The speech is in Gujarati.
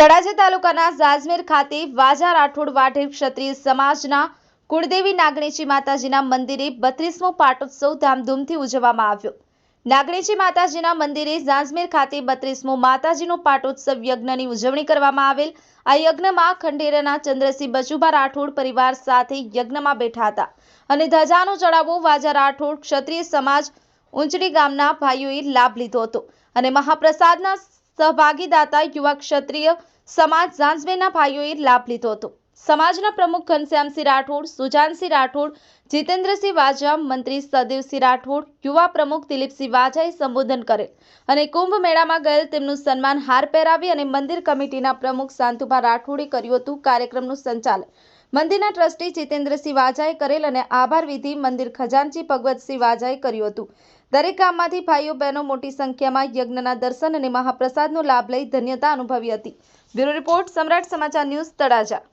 તળાજા તાલુકાના ઝાજમેર ખાતે વાજા રાઠોડ વાઢેર ક્ષત્રિય સમાજના કુળદેવી નાગણેજી માતાજીના મંદિરે બત્રીસમો પાટોત્સવ ધામધૂમથી ઉજવવામાં આવ્યો. નાગણેજી માતાજીના મંદિરે ઝાંઝમેર ખાતે બત્રીસમો માતાજીનો પાટોત્સવ યજ્ઞની ઉજવણી કરવામાં આવેલ. આ યજ્ઞમાં ખંડેરના ચંદ્રસિંહ બચુભા રાઠોડ પરિવાર સાથે યજ્ઞમાં બેઠા હતા અને ધજાનો ચડાવો વાજા રાઠોડ ક્ષત્રિય સમાજ ઊંચડી ગામના ભાઈઓએ લાભ લીધો હતો અને મહાપ્રસાદના સહભાગીદાતા યુવા ક્ષત્રિય સમાજ ઝાંઝમેરના ભાઈઓએ લાભ લીધો હતો. સમાજના પ્રમુખ ઘનશ્યામસિંહ રાઠોડ, સુજાનસિંહ રાઠોડ, જીતેન્દ્રસિંહ વાજા, મંત્રી સદેવસિંહ રાઠોડ, યુવા પ્રમુખ દિલીપસિંહ વાજાએ સંબોધન કરેલ અને કુંભ મેળામાં ગયેલ તેમનું સન્માન હાર પહેરાવી અને મંદિર કમિટીના પ્રમુખ શાંતુભા રાઠોડે કર્યું હતું. કાર્યક્રમનું સંચાલન મંદિરના ટ્રસ્ટી જીતેન્દ્રસિંહ વાજાએ કરેલ અને આભાર વિધિ મંદિર ખજાનચી ભગવતસિંહ વાજાએ કર્યું હતું. દરેક ગામમાંથી ભાઈઓ બહેનો મોટી સંખ્યામાં યજ્ઞના દર્શન અને મહાપ્રસાદનો લાભ લઈ ધન્યતા અનુભવી હતી. બ્યુરો રિપોર્ટ સમ્રાટ સમાચાર ન્યૂઝ તળાજા.